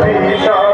Hare Krishna.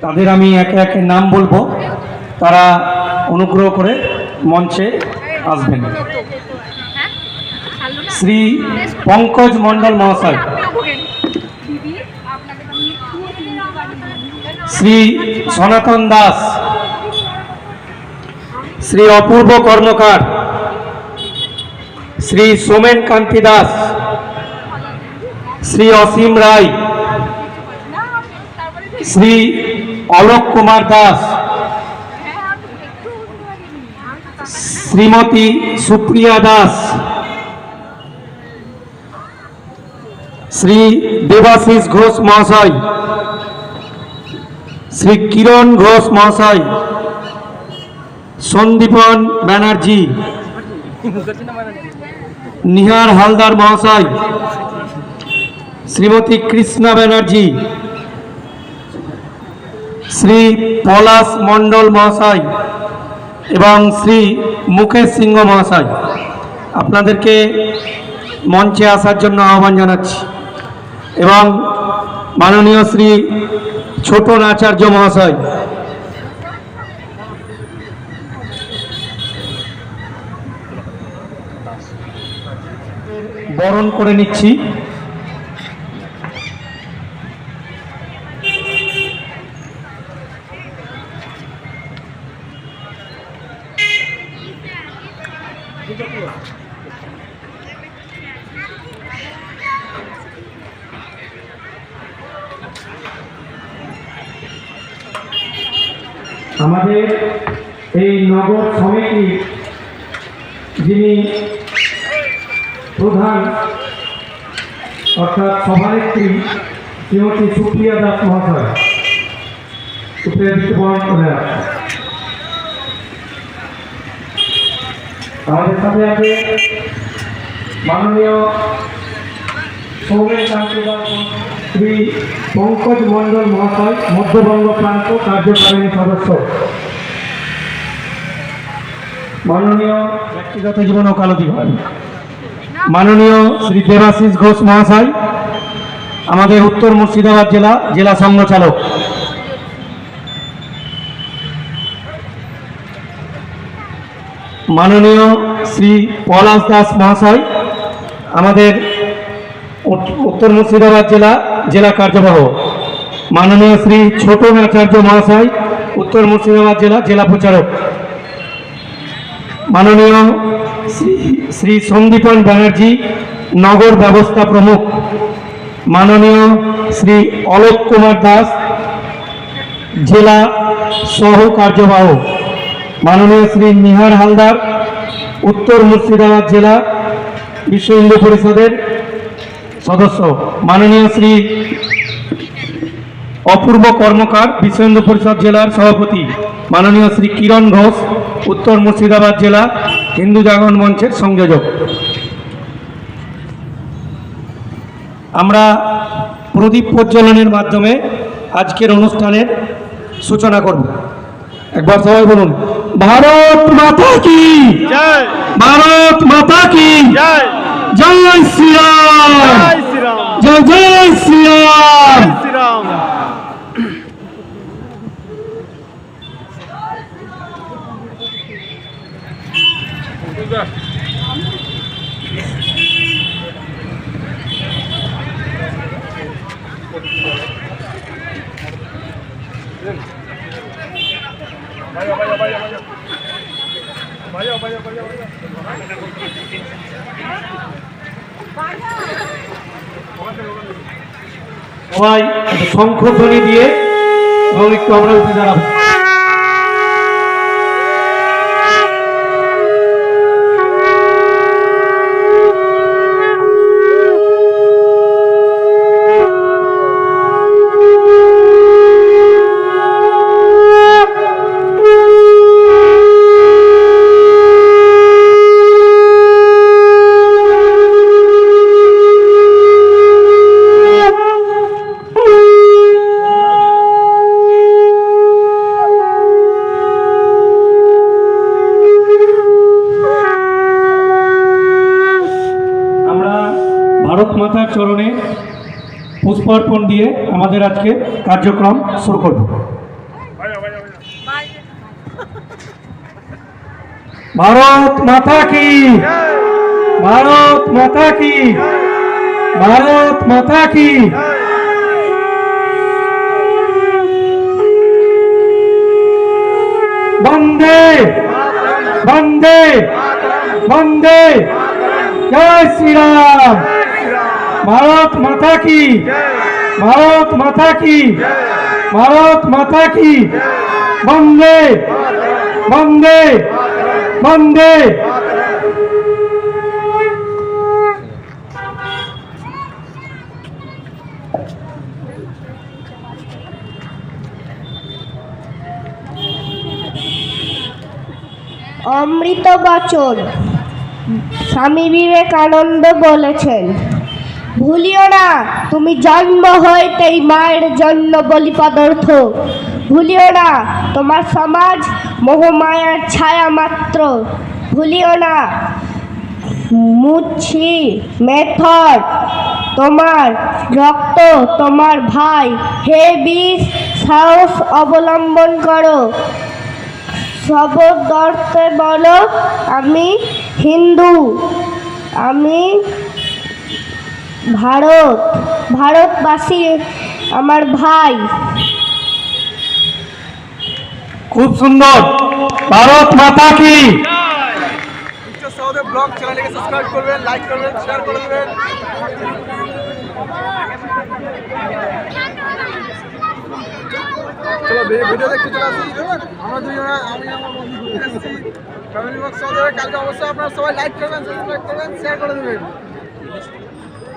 তাদের আমি একে একে নাম বলব। তারা অনুগ্রহ করে মঞ্চে আসবেন। শ্রী পঙ্কজ মণ্ডল মহাশয়। শ্রী সনাতন দাস। শ্রী অপূর্ব কর্মকার। শ্রী সোমেন কান্তি দাস। শ্রী অসীম রায়। শ্রী অলোক কুমার দাস, শ্রীমতী সুপ্রিয়া দাস, শ্রী দেবাশিস ঘোষ মহাশয়, শ্রী কিরণ ঘোষ মহাশয়, সন্দীপন ব্যানার্জি, নিহার হালদার মহাশয়, শ্রীমতী কৃষ্ণা ব্যানার্জি শ্রী পলাশ মণ্ডল মহাশয় এবং শ্রী মুকেশ সিংহ মহাশয়। আপনাদেরকে মঞ্চে আসার জন্য আহ্বান জানাচ্ছি। এবং মাননীয় শ্রী ছোটন আচার্য মহাশয়। বরণ করে নিচ্ছি। আমাদের এই নগর সমিতি যিনি প্রধান, অর্থাৎ সভানেত্রী শ্রীমতী সুপ্রিয়া দাস মহাশয় সুপ্রিয়া দৃষ্টিবরণ করে আমাদের সাথে আছে মাননীয় সৌমেন শ্রী পঙ্কজ মণ্ডল মহাশয়, মধ্যবঙ্গ প্রান্ত কার্যকারিণী সদস্য। মাননীয় ব্যক্তিগত হয় মাননীয় শ্রী দেবাশিস ঘোষ মহাশয়, আমাদের উত্তর মুর্শিদাবাদ জেলা জেলা সংঘ চালক মাননীয় শ্রী পলাশ দাস মহাশয়, আমাদের উত্তর মুর্শিদাবাদ জেলা জেলা কার্যবাহ। মাননীয় শ্রী ছোটন আচার্য মহাশয়, উত্তর মুর্শিদাবাদ জেলা জেলা প্রচারক। মাননীয় শ্রী শ্রী সন্দীপন ব্যানার্জি, নগর ব্যবস্থা প্রমুখ। মাননীয় শ্রী অলোক কুমার দাস, জেলা সহ কার্যবাহ। মাননীয় শ্রী নিহার হালদার, উত্তর মুর্শিদাবাদ জেলা বিশ্ব হিন্দু পরিষদের সদস্য, মাননীয় শ্রী অপূর্ব কর্মকার বিশ্ব হিন্দু পরিষদ জেলার সভাপতি, মাননীয় শ্রী কিরণ ঘোষ, উত্তর মুর্শিদাবাদ জেলা হিন্দু জাগরণ মঞ্চের সংযোজক। আমরা প্রদীপ প্রজ্বলনের মাধ্যমে আজকের অনুষ্ঠানের সূচনা করব। একবার সবাই বলুন ভারত মাতা কি? জয়। ভারত মাতা কি? জয়। জয় শ্রীরাম। জয় জয় শ্রীরাম। জয় জয় বাজাও বাজাও সবাই শঙ্খ ধ্বনি দিয়ে আমরা উঠে দাঁড়াবো মাতার চরণে পুষ্পার্পণ দিয়ে আমাদের আজকে কার্যক্রম শুরু করব। ভারত মাতা কি? ভারত মাতা কি? ভারত মাতা কি? বন্দে বন্দে বন্দে, জয় শ্রীরাম। ভারত মাতা কি? ভারত মাতা কি? ভারত মাতা কি? বন্দে বন্দে বন্দে। অমৃত বচন। স্বামী বিবেকানন্দ বলেছেন ভুলিও না, তুমি জন্ম হইতেই মায়ের জন্য বলি পদার্থ। ভুলিও না, তোমার সমাজ মোহমায়ার ছায়া মাত্র। ভুলিও না মুছি মেথড তোমার রক্ত, তোমার ভাই, হে বিষ সাহস অবলম্বন করো। শব্দর্থে বলো, আমি হিন্দু, আমি ভারত ভারতবাসী আমার ভাই। খুব সুন্দর। ভারত মাতা কি? উচ্চ সহদেব ব্লগ চ্যানেলটিকে সাবস্ক্রাইব করবেন লাইক করবেন শেয়ার করে দেবেন। চলো ভিডিও দেখতে চলে আসি। আমরা দুজনে আমি আমার বন্ধু। ফ্যামিলি বক্স কালকে অবশ্যই আপনারা সবাই লাইক করবেন সাবস্ক্রাইব করবেন শেয়ার করে দেবেন।